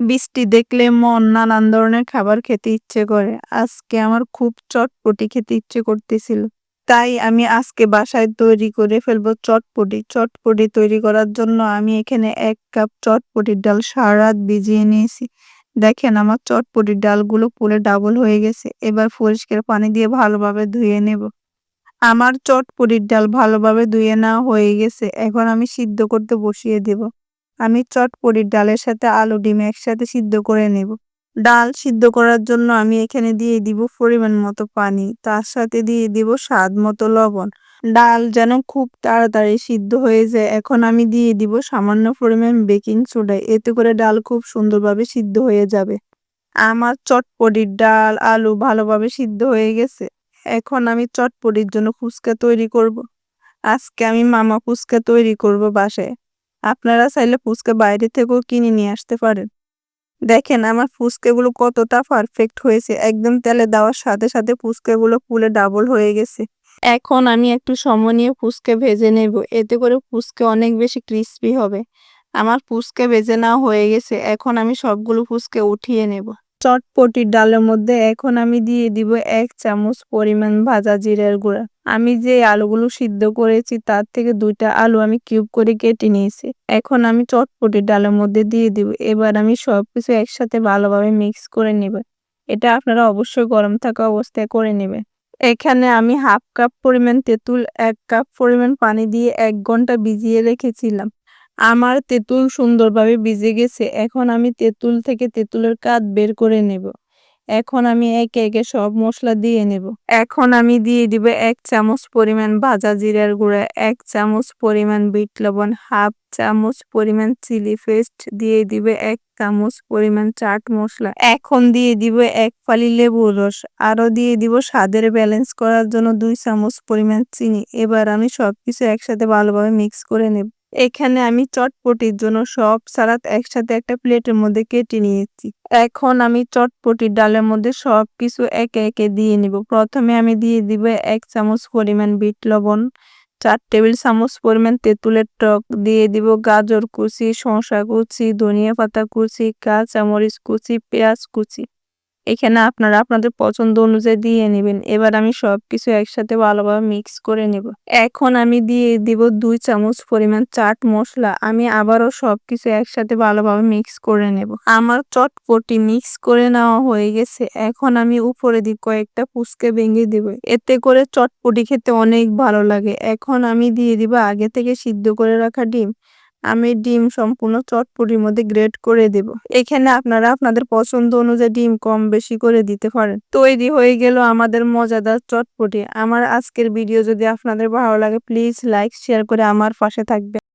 বৃষ্টি দেখলে মন নানান ধরনের খাবার খেতে ইচ্ছে করে। আজকে আমার খুব চটপটি খেতে ইচ্ছে করতেছিল। তাই আমি আজকে বাসায় তৈরি করে ফেলব চটপটি। চটপটি তৈরি করার জন্য আমি এখানে এক কাপ চটপটির ডাল সারা রাত ভিজিয়ে নিয়েছি। দেখেন আমার চটপটির ডালগুলো পুরো ডাবল হয়ে গেছে। এবার পরিষ্কার পানি দিয়ে ভালোভাবে ধুয়ে নেব। আমার চটপটির ডাল ভালোভাবে ধুয়ে নেওয়া হয়ে গেছে। এখন আমি সিদ্ধ করতে বসিয়ে দেব। আমি চটপটির ডালের সাথে আলু, ডিম একসাথে সিদ্ধ করে নেব। ডাল সিদ্ধ করার জন্য আমি এখানে দিয়ে দিব পরিমাণ মতো পানি, তার সাথে দিয়ে দিব স্বাদ মতো লবণ। ডাল যেন খুব তাড়াতাড়ি সিদ্ধ হয়ে যায়, এখন আমি দিয়ে দিব সামান্য পরিমাণ বেকিং সোডা, এতে করে ডাল খুব সুন্দরভাবে সিদ্ধ হয়ে যাবে। আমার চটপটির ডাল, আলু ভালোভাবে সিদ্ধ হয়ে গেছে, এখন আমি চটপটির জন্য ফুচকা তৈরি করব। আজকে আমি মামা ফুচকা তৈরি করব বাসায়। আপনারা চাইলে ফুচকা বাইরে থেকেও কিনে নিয়ে আসতে পারেন। দেখেন, আমার ফুচকাগুলো কতটা পারফেক্ট হয়েছে। একদম তেলে দেওয়ার সাথে সাথে ফুচকাগুলো ফুলে ডাবল হয়ে গেছে। এখন আমি একটু সময় নিয়ে ফুচকা ভেজে নেব। এতে করে ফুচকা অনেক বেশি ক্রিস্পি হবে। আমার ফুচকা ভেজে নেওয়া হয়ে গেছে। এখন আমি সবগুলো ফুচকা উঠিয়ে নেব। চটপটির ডালের মধ্যে এখন আমি দিয়ে দিব এক চামচ পরিমাণ ভাজা জিরার গুঁড়া। আমি যে আলুগুলো সিদ্ধ করেছি, তার থেকে দুইটা আলু আমি কিউব করে কেটে নিয়েছি। এখন আমি চটপটির ডালের মধ্যে দিয়ে দিব। এবার আমি সবকিছু একসাথে ভালোভাবে মিক্স করে নেব। এটা আপনারা অবশ্যই গরম থাকা অবস্থায় করে নেবেন। এখানে আমি হাফ কাপ পরিমাণ তেঁতুল, এক কাপ পরিমাণ পানি দিয়ে এক ঘণ্টা ভিজিয়ে রেখেছিলাম। আমার তেঁতুল সুন্দরভাবে ভিজে গেছে। এখন আমি তেঁতুল থেকে তেঁতুলের কাঠ বের করে নেব। এখন আমি একে একে সব মশলা দিয়ে নেব। এখন আমি দিয়ে দিব এক চামচ পরিমাণ ভাজা জিরার গুঁড়া, এক চামচ পরিমাণ বিট লবণ, হাফ চামচ পরিমাণ চিলি পেস্ট, দিয়ে দিবে এক চামচ পরিমাণ চাট মশলা। এখন দিয়ে দিব এক ফালি লেবুর রস আরও দিয়ে দিব স্বাদের ব্যালেন্স করার জন্য দুই চামচ পরিমাণ চিনি। এবার আমি সবকিছু একসাথে ভালোভাবে মিক্স করে নেব। এখানে আমি চটপটির জন্য সব সালাদ একসাথে একটা প্লেটের মধ্যে কেটে নিয়েছি। এখন আমি চটপটির ডালের মধ্যে সব কিছু একে একে দিয়ে নিব। প্রথমে আমি দিয়ে দিব এক চামচ পরিমাণ বিট লবণ, চার টেবিল চামচ পরিমাণ তেঁতুলের টক, দিয়ে দিব গাজর কুচি, শসা কুচি, ধনিয়া পাতা কুচি, কাঁচামরিচ কুচি, পেঁয়াজ কুচি। এখানে আপনারা আপনাদের পছন্দ অনুযায়ী দিয়ে নেবেন। এবার আমি সবকিছু একসাথে ভালোভাবে মিক্স করে নেব। এখন আমি দিয়ে দিব দুই চামচ পরিমাণ চাট মশলা। আমি আবারও সবকিছু একসাথে ভালোভাবে মিক্স করে নেব। আমার চটপটি মিক্স করে নেওয়া হয়ে গেছে। এখন আমি উপরে দিই কয়েকটা ফুচকে ভেঙে দেব। এতে করে চটপটি খেতে অনেক ভালো লাগে। এখন আমি দিয়ে দিব আগে থেকে সিদ্ধ করে রাখা ডিম। আমি ডিম সম্পূর্ণ চটপটির মধ্যে গ্রেড করে দেব। এখানে আপনারা আপনাদের পছন্দ অনুযায়ী ডিম কম বেশি করে দিতে পারেন। তৈরি হয়ে গেল আমাদের মজাদার চটপটি। আমার আজকের ভিডিও যদি আপনাদের ভালো লাগে প্লিজ লাইক শেয়ার করে আমার পাশে থাকবেন।